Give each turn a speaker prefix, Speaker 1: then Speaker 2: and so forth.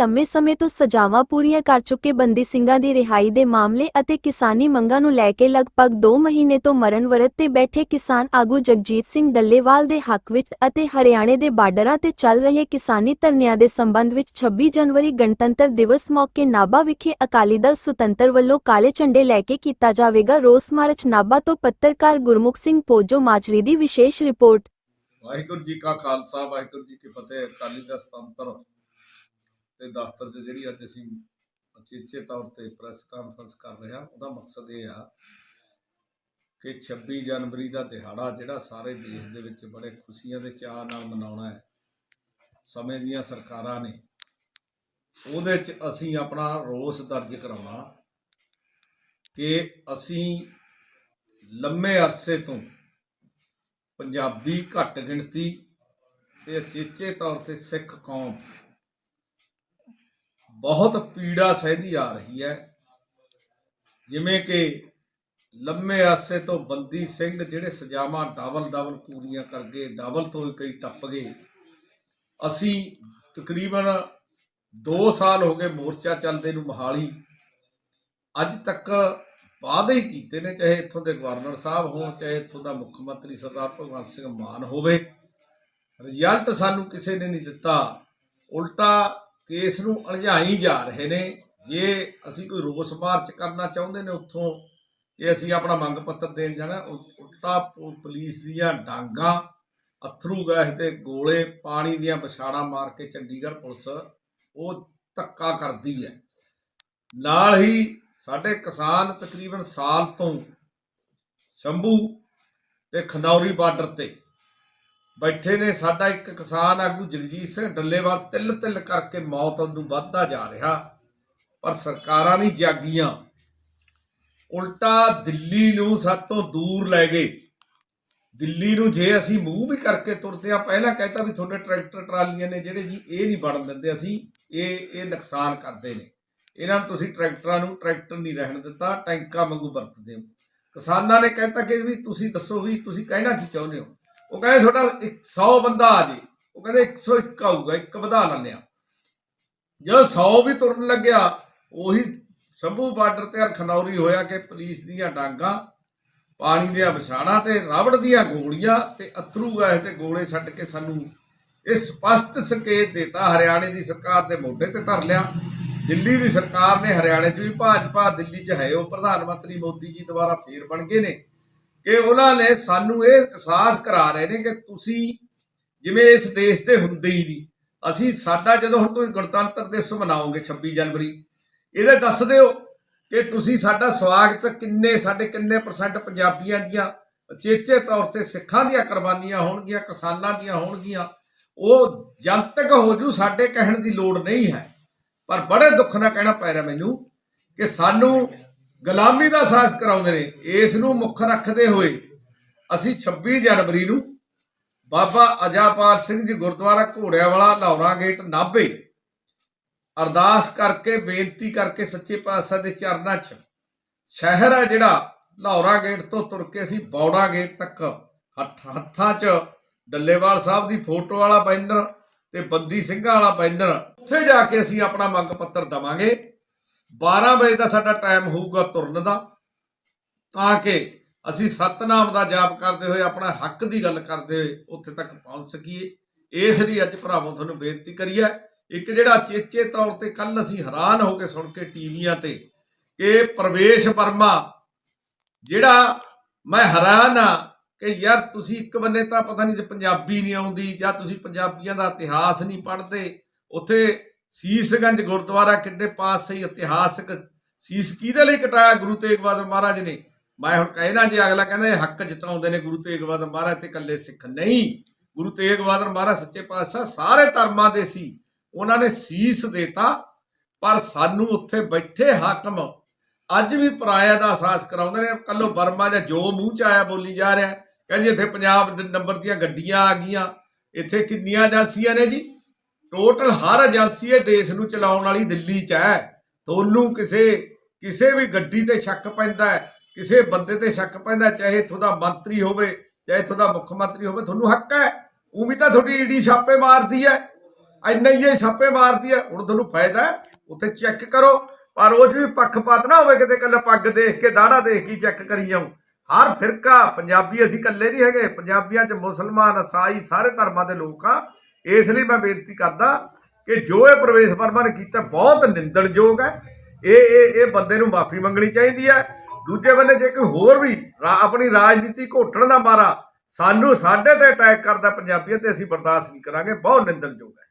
Speaker 1: ਲੰਮੇ ਸਮੇਂ ਤੋਂ ਸਜ਼ਾਵਾਂ ਪੂਰੀਆਂ ਕਰ ਚੁੱਕੇ ਬੰਦੀ ਸਿੰਘਾਂ ਦੀ ਰਿਹਾਈ ਦੇ ਮਾਮਲੇ ਅਤੇ ਕਿਸਾਨੀ ਮੰਗਾਂ ਨੂੰ ਲੈ ਕੇ ਲਗਭਗ 2 ਮਹੀਨੇ ਤੋਂ ਮਰਨ ਵਰਤ ਤੇ ਬੈਠੇ ਕਿਸਾਨ ਆਗੂ ਜਗਜੀਤ ਸਿੰਘ ਡੱਲੇਵਾਲ ਦੇ ਹੱਕ ਵਿੱਚ ਅਤੇ ਹਰਿਆਣੇ ਦੇ ਬਾਰਡਰਾਂ ਤੇ ਚੱਲ ਰਹੇ ਕਿਸਾਨੀ ਧਰਨਿਆਂ ਦੇ ਸੰਬੰਧ ਵਿੱਚ 26 ਜਨਵਰੀ ਗਣਤੰਤਰ ਦਿਵਸ ਮੌਕੇ ਨਾਭਾ ਵਿਖੇ ਅਕਾਲੀ ਦਲ ਸੁਤੰਤਰ ਵੱਲੋਂ ਕਾਲੇ ਝੰਡੇ ਲੈ ਕੇ ਕੀਤਾ ਜਾਵੇਗਾ ਰੋਸ ਮਾਰਚ ਨਾਭਾ ਤੋਂ ਪੱਤਰਕਾਰ ਗੁਰਮੁਖ ਸਿੰਘ ਪੋਜੋ ਮਾਜਰੀ ਦੀ ਵਿਸ਼ੇਸ਼ ਰਿਪੋਰਟ।
Speaker 2: ਵਾਹਿਗੁਰੂ ਜੀ ਕਾ ਖਾਲਸਾ, ਵਾਹਿਗੁਰੂ ਜੀ ਕੀ ਫਤਿਹ। ਅਕਾਲੀ ਦਾ ਸੁਤੰਤਰ ਤੇ ਦਫ਼ਤਰ 'ਚ ਜਿਹੜੀ ਅੱਜ ਅਸੀਂ ਅਚੇਚੇ ਤੌਰ ਤੇ ਪ੍ਰੈਸ ਕਾਨਫਰੰਸ ਕਰ ਰਹੇ ਹਾਂ, ਉਹਦਾ ਮਕਸਦ ਇਹ ਆ ਕਿ 26 ਜਨਵਰੀ ਦਾ ਦਿਹਾੜਾ ਜਿਹੜਾ ਸਾਰੇ ਦੇਸ਼ ਦੇ ਵਿੱਚ ਬੜੇ ਖੁਸ਼ੀਆਂ ਦੇ ਚਾਅ ਨਾਲ ਮਨਾਉਣਾ ਹੈ, ਸਮੇਂ ਦੀਆਂ ਸਰਕਾਰਾਂ ਨੇ, ਉਹਦੇ 'ਚ ਅਸੀਂ ਆਪਣਾ ਰੋਸ ਦਰਜ ਕਰਾਉਣਾ ਕਿ ਅਸੀਂ ਲੰਮੇ ਅਰਸੇ ਤੋਂ ਪੰਜਾਬੀ ਘੱਟ ਗਿਣਤੀ ਤੇ ਅਚੇਚੇ ਤੌਰ ਤੇ ਸਿੱਖ ਕੌਮ ਬਹੁਤ ਪੀੜਾ ਸਹਿਦੀ ਆ ਰਹੀ ਹੈ। ਜਿਵੇਂ ਕਿ ਲੰਮੇ ਅਰਸੇ ਤੋਂ ਬੰਦੀ ਸਿੰਘ ਜਿਹੜੇ ਸਜ਼ਾਵਾਂ ਡਬਲ ਡਬਲ ਪੂਰੀਆਂ ਕਰ ਗਏ ਡਬਲ ਤੋਂ ਹੀ ਕਈ ਟੱਪ ਗਏ। ਅਸੀਂ ਤਕਰੀਬਨ 2 ਸਾਲ ਹੋ ਗਏ ਮੋਰਚਾ ਚੱਲਦੇ ਨੂੰ ਮਹਾਲੀ। ਅੱਜ ਤੱਕ ਵਾਅਦੇ ਹੀ ਕੀਤੇ ਨੇ, ਚਾਹੇ ਇੱਥੋਂ ਦੇ ਗਵਰਨਰ ਸਾਹਿਬ ਹੋਣ, ਚਾਹੇ ਇੱਥੋਂ ਦਾ ਮੁੱਖ ਮੰਤਰੀ ਸਰਦਾਰ ਭਗਵੰਤ ਸਿੰਘ ਮਾਨ ਹੋਵੇ। ਰਿਜ਼ਲਟ ਸਾਨੂੰ ਕਿਸੇ ਨੇ ਨਹੀਂ ਦਿੱਤਾ। ਉਲਟਾ ਕੇਸ ਨੂੰ ਅਲਝਾਈ ਜਾ ਰਹੇ ਨੇ। ਜੇ ਅਸੀਂ ਕੋਈ ਰੋਸ ਮਾਰਚ ਕਰਨਾ ਚਾਹੁੰਦੇ ਨੇ ਉੱਥੋਂ ਕਿ ਅਸੀਂ ਆਪਣਾ ਮੰਗ ਪੱਤਰ ਦੇਣ ਜਾਣਾ ਉਲਟਾ ਪੁ- ਪੁਲਿਸ ਦੀਆਂ ਡਾਂਗਾ, ਅਥਰੂ ਗੈਸ ਤੇ ਗੋਲੇ, ਪਾਣੀ ਦੀਆਂ ਵਿਛਾੜਾਂ ਮਾਰ ਕੇ ਚੰਡੀਗੜ੍ਹ ਪੁਲਿਸ ਉਹ ਧੱਕਾ ਕਰਦੀ ਹੈ। ਨਾਲ ਹੀ ਸਾਡੇ ਕਿਸਾਨ ਤਕਰੀਬਨ ਸਾਲ ਤੋਂ ਸ਼ੰਭੂ ਤੇ ਖਨੌਰੀ ਬਾਰਡਰ ਤੇ ਬੈਠੇ ਨੇ, ਸਾਡਾ ਇੱਕ ਕਿਸਾਨ ਆਗੂ ਜਗਜੀਤ ਸਿੰਘ ਡੱਲੇਵਾਲ ਤਿੱਲ ਤਿੱਲ ਕਰਕੇ ਮੌਤ ਨੂੰ ਵੱਧਦਾ ਜਾ ਰਿਹਾ। ਪਰ ਸਰਕਾਰਾਂ ਨਹੀਂ ਜਾਗੀਆਂ। ਉਲਟਾ ਦਿੱਲੀ ਨੂੰ ਸਭ ਤੋਂ ਦੂਰ ਲੈ ਗਏ। ਦਿੱਲੀ ਨੂੰ ਜੇ ਅਸੀਂ ਮੂੰਹ ਵੀ ਕਰਕੇ ਤੁਰਦੇ ਆ ਪਹਿਲਾਂ ਕਹਿੰਦਾ ਵੀ ਤੁਹਾਡੇ ਟਰੈਕਟਰ ਟਰਾਲੀਆਂ ਨੇ, ਜਿਹੜੇ ਜੀ ਇਹ ਨਹੀਂ ਬਣਨ ਦਿੰਦੇ ਅਸੀਂ, ਇਹ ਇਹ ਨੁਕਸਾਨ ਕਰਦੇ ਨੇ। ਇਹਨਾਂ ਨੂੰ ਤੁਸੀਂ ਟਰੈਕਟਰਾਂ ਨੂੰ, ਟਰੈਕਟਰ ਨਹੀਂ ਰਹਿਣ ਦਿੱਤਾ, ਟੈਂਕਾਂ ਵਾਂਗੂ ਵਰਤਦੇ ਹੋ। ਕਿਸਾਨਾਂ ਨੇ ਕਹਿਤਾ ਕਿ ਵੀ ਤੁਸੀਂ ਦੱਸੋ ਵੀ ਤੁਸੀਂ ਕਹਿਣਾ ਕੀ ਚਾਹੁੰਦੇ ਹੋ? ਉਹ ਕਹਿੰਦੇ ਤੁਹਾਡਾ 100 ਬੰਦਾ ਆ ਜੇ। ਉਹ ਕਹਿੰਦੇ 101 ਆਊਗਾ, ਇੱਕ ਵਧਾ ਲੈਂਦੇ ਆ। ਜਦੋਂ 100 ਵੀ ਤੁਰਨ ਲੱਗਿਆ, ਉਹੀ ਸ਼ੰਭੂ ਬਾਰਡਰ ਤੇ ਖਨੌਰੀ ਹੋਇਆ ਕਿ ਪੁਲਿਸ ਦੀਆਂ ਡਾਂਗਾ, ਪਾਣੀ ਦੀਆਂ ਵਿਛਾੜਾਂ ਤੇ ਰਬੜ ਦੀਆਂ ਗੋਲੀਆਂ ਤੇ ਅਥਰੂ ਗਏ ਤੇ ਗੋਲੇ ਛੱਡ ਕੇ ਸਾਨੂੰ ਇਹ ਸਪਸ਼ਟ ਸੰਕੇਤ ਦਿੱਤਾ। ਹਰਿਆਣੇ ਦੀ ਸਰਕਾਰ ਦੇ ਮੋਢੇ ਤੇ ਧਰ ਲਿਆ। ਦਿੱਲੀ ਦੀ ਸਰਕਾਰ ਨੇ ਹਰਿਆਣੇ 'ਚ ਵੀ ਭਾਜਪਾ, ਦਿੱਲੀ 'ਚ ਹੈ ਉਹ। ਪ੍ਰਧਾਨ ਮੰਤਰੀ ਮੋਦੀ ਜੀ ਦੁਆਰਾ ਫੇਰ ਬਣ ਗਏ ਨੇ। ਕਿ ਉਹਨਾਂ ਨੇ ਸਾਨੂੰ ਇਹ ਅਹਿਸਾਸ ਕਰਾ ਰਹੇ ਨੇ ਕਿ ਤੁਸੀਂ ਜਿਵੇਂ ਇਸ ਦੇਸ਼ ਤੇ ਹੁੰਦੇ ਹੀ ਨਹੀਂ। ਅਸੀਂ ਸਾਡਾ ਜਦੋਂ ਹੁਣ ਤੁਸੀਂ ਗਣਤੰਤਰ ਦਿਵਸ ਮਨਾਓਗੇ 26 ਜਨਵਰੀ, ਇਹਦੇ ਦੱਸ ਦਿਓ ਕਿ ਤੁਸੀਂ ਸਾਡਾ ਸਵਾਗਤ ਕਿੰਨੇ, ਸਾਡੇ ਕਿੰਨੇ ਪਰਸੈਂਟ ਪੰਜਾਬੀਆਂ ਦੀਆਂ ਚੇਚੇ ਤੌਰ ਤੇ ਸਿੱਖਾਂ ਦੀਆਂ ਕੁਰਬਾਨੀਆਂ ਹੋਣਗੀਆਂ, ਕਿਸਾਨਾਂ ਦੀਆਂ ਹੋਣਗੀਆਂ। ਉਹ ਜਨਤਕ ਹੋ ਜੂ, ਸਾਡੇ ਕਹਿਣ ਦੀ ਲੋੜ ਨਹੀਂ ਹੈ। ਪਰ ਬੜੇ ਦੁੱਖ ਨਾਲ ਕਹਿਣਾ ਪੈ ਰਿਹਾ ਮੈਨੂੰ ਕਿ ਸਾਨੂੰ ਗੁਲਾਮੀ ਦਾ ਅਹਿਸਾਸ ਕਰਾਉਂਦੇ ਨੇ, ਇਸ ਨੂੰ ਮੁੱਖ ਰੱਖਦੇ ਹੋਏ ਅਸੀਂ 26 ਜਨਵਰੀ ਨੂੰ ਬਾਬਾ ਅਜਾਪਾਲ ਸਿੰਘ ਜੀ ਗੁਰਦੁਆਰਾ ਘੋੜਿਆਂ ਵਾਲਾ ਲਾਹੌਰਾ ਗੇਟ ਨਾਭੇ ਅਰਦਾਸ ਕਰਕੇ, ਬੇਨਤੀ ਕਰਕੇ ਸੱਚੇ ਪਾਤਸ਼ਾਹ ਦੇ ਚਰਨਾਂ 'ਚ ਸ਼ਹਿਰ ਹੈ ਜਿਹੜਾ ਲਾਹੌਰਾ ਗੇਟ ਤੋਂ ਤੁਰ ਕੇ ਅਸੀਂ ਬੌੜਾ ਗੇਟ ਤੱਕ ਹੱਥ- ਹੱਥਾਂ 'ਚ ਡੱਲੇਵਾਲ ਸਾਹਿਬ ਦੀ ਫੋਟੋ ਵਾਲਾ ਬੈਨਰ ਤੇ ਬੰਦੀ ਸਿੰਘਾਂ ਵਾਲਾ ਬੈਨਰ, ਉੱਥੇ ਜਾ ਕੇ ਅਸੀਂ ਆਪਣਾ ਮੰਗ ਪੱਤਰ ਦਵਾਂਗੇ। 12 ਵਜੇ ਦਾ ਸਾਡਾ ਟਾਈਮ ਹੋਊਗਾ ਤੁਰਨ ਦਾ। ਤਾਂ ਕਿ ਅਸੀਂ ਸਤਨਾਮ ਦਾ ਜਾਪ ਕਰਦੇ ਹੋਏ, ਆਪਣਾ ਹੱਕ ਦੀ ਗੱਲ ਕਰਦੇ ਹੋਏ ਉੱਥੇ ਤੱਕ ਪਹੁੰਚ ਸਕੀਏ। ਇਸ ਲਈ ਅੱਜ ਭਰਾਵੋ ਤੁਹਾਨੂੰ ਬੇਨਤੀ ਕਰੀਏ ਇੱਕ ਜਿਹੜਾ ਚੇਚੇ ਤੌਰ ਤੇ ਕੱਲ ਅਸੀਂ ਹੈਰਾਨ ਹੋ ਕੇ ਸੁਣ ਕੇ ਟੀਵੀਆਂ ਤੇ ਕਿ ਪ੍ਰਵੇਸ਼ ਵਰਮਾ, ਜਿਹੜਾ ਮੈਂ ਹੈਰਾਨ ਆ ਕਿ ਯਾਰ ਤੁਸੀਂ ਇੱਕ ਬੰਨੇ ਤਾਂ ਪਤਾ ਨਹੀਂ ਜੇ ਪੰਜਾਬੀ ਨਹੀਂ ਆਉਂਦੀ ਜਾਂ ਤੁਸੀਂ ਪੰਜਾਬੀਆਂ ਦਾ ਇਤਿਹਾਸ ਨਹੀਂ ਪੜ੍ਹਦੇ, ਉੱਥੇ ਸੀਸਗੰਜ ਗੁਰਦੁਆਰਾ ਕਿੰਨੇ ਪਾਸ ਸਹੀ ਇਤਿਹਾਸਕ ਸੀਸ ਕਿਹਦੇ ਲਈ ਕਟਾਇਆ ਗੁਰੂ ਤੇਗ ਬਹਾਦਰ ਮਹਾਰਾਜ ਨੇ? ਮੈਂ ਹੁਣ ਕਹਿਣਾ ਜੇ ਅਗਲਾ ਕਹਿੰਦਾ ਇਹ ਹੱਕ ਜਿਤਾਉਂਦੇ ਨੇ ਗੁਰੂ ਤੇਗ ਬਹਾਦਰ ਮਹਾਰਾਜ ਤੇ ਇਕੱਲੇ ਸਿੱਖ ਨਹੀਂ। ਗੁਰੂ ਤੇਗ ਬਹਾਦਰ ਮਹਾਰਾਜ ਸੱਚੇ ਪਾਤਸ਼ਾਹ ਸਾਰੇ ਧਰਮਾਂ ਦੇ ਸੀ। ਉਹਨਾਂ ਨੇ ਸੀਸ ਦੇਤਾ, ਪਰ ਸਾਨੂੰ ਉੱਥੇ ਬੈਠੇ ਹਾਕਮ ਅੱਜ ਵੀ ਪਰਾਇਆ ਦਾ ਅਹਿਸਾਸ ਕਰਾਉਂਦੇ ਨੇ ਕੱਲੋ ਬਰਮਾ ਜਾਂ ਜੋ ਮੂੰਹ ਚ ਆਇਆ ਬੋਲੀ ਜਾ ਰਿਹਾ। ਕਹਿੰਦੇ ਇੱਥੇ ਪੰਜਾਬ ਨੰਬਰ ਦੀਆਂ ਗੱਡੀਆਂ ਆ ਗਈਆਂ। ਇੱਥੇ ਕਿੰਨੀਆਂ ਏਜੰਸੀਆਂ ਨੇ ਜੀ? ਟੋਟਲ ਹਰ ਏਜੰਸੀ ਇਹ ਦੇਸ਼ ਨੂੰ ਚਲਾਉਣ ਵਾਲੀ ਦਿੱਲੀ 'ਚ ਹੈ। ਤੁਹਾਨੂੰ ਕਿਸੇ ਕਿਸੇ ਵੀ ਗੱਡੀ ਤੇ ਸ਼ੱਕ ਪੈਂਦਾ ਹੈ, ਕਿਸੇ ਬੰਦੇ ਤੇ ਸ਼ੱਕ ਪੈਂਦਾ ਚਾਹੇ ਇੱਥੋਂ ਦਾ ਮੰਤਰੀ ਹੋਵੇ, ਚਾਹੇ ਇੱਥੋਂ ਦਾ ਮੁੱਖ ਮੰਤਰੀ ਹੋਵੇ, ਤੁਹਾਨੂੰ ਹੱਕ ਹੈ। ਉਹ ਵੀ ਤਾਂ ਤੁਹਾਡੀ ਈਡੀ ਛਾਪੇ ਮਾਰਦੀ ਹੈ। ਇੰਨੇ ਹੀ ਇਹ ਛਾਪੇ ਮਾਰਦੀ ਹੈ। ਹੁਣ ਤੁਹਾਨੂੰ ਫਾਇਦਾ ਉੱਥੇ ਚੈੱਕ ਕਰੋ। ਪਰ ਉਹ 'ਚ ਵੀ ਪੱਖਪਾਤ ਨਾ ਹੋਵੇ ਕਿਤੇ ਕੱਲਾ ਪੱਗ ਦੇਖ ਕੇ, ਦਾੜਾ ਦੇਖ ਕੇ ਚੈੱਕ ਕਰੀ ਜਾਓ। ਹਰ ਫਿਰਕਾ, ਪੰਜਾਬੀ ਅਸੀਂ ਇਕੱਲੇ ਨਹੀਂ ਹੈਗੇ, ਪੰਜਾਬੀਆਂ 'ਚ ਮੁਸਲਮਾਨ ਈਸਾਈ ਸਾਰੇ ਧਰਮਾਂ ਦੇ ਲੋਕ ਆ। ਇਸ ਲਈ ਮੈਂ ਬੇਨਤੀ ਕਰਦਾ ਕਿ ਜੋ ਇਹ ਪ੍ਰਵੇਸ਼ ਵਰਮਾ ਨੇ ਕੀਤਾ ਬਹੁਤ ਨਿੰਦਣਯੋਗ ਹੈ। ਇਹ ਇਹ ਇਹ ਬੰਦੇ ਨੂੰ ਮਾਫੀ ਮੰਗਣੀ ਚਾਹੀਦੀ ਹੈ। ਦੂਜੇ ਬੰਨੇ ਜੇ ਕੋਈ ਹੋਰ ਵੀ ਰਾ- ਆਪਣੀ ਰਾਜਨੀਤੀ ਘੋਟਣ ਦਾ ਮਾਰਾ ਸਾਨੂੰ ਸਾਡੇ ਤੇ ਅਟੈਕ ਕਰਦਾ ਪੰਜਾਬੀਆਂ ਤੇ ਅਸੀਂ ਬਰਦਾਸ਼ਤ ਨਹੀਂ ਕਰਾਂਗੇ। ਬਹੁਤ ਨਿੰਦਣਯੋਗ ਹੈ।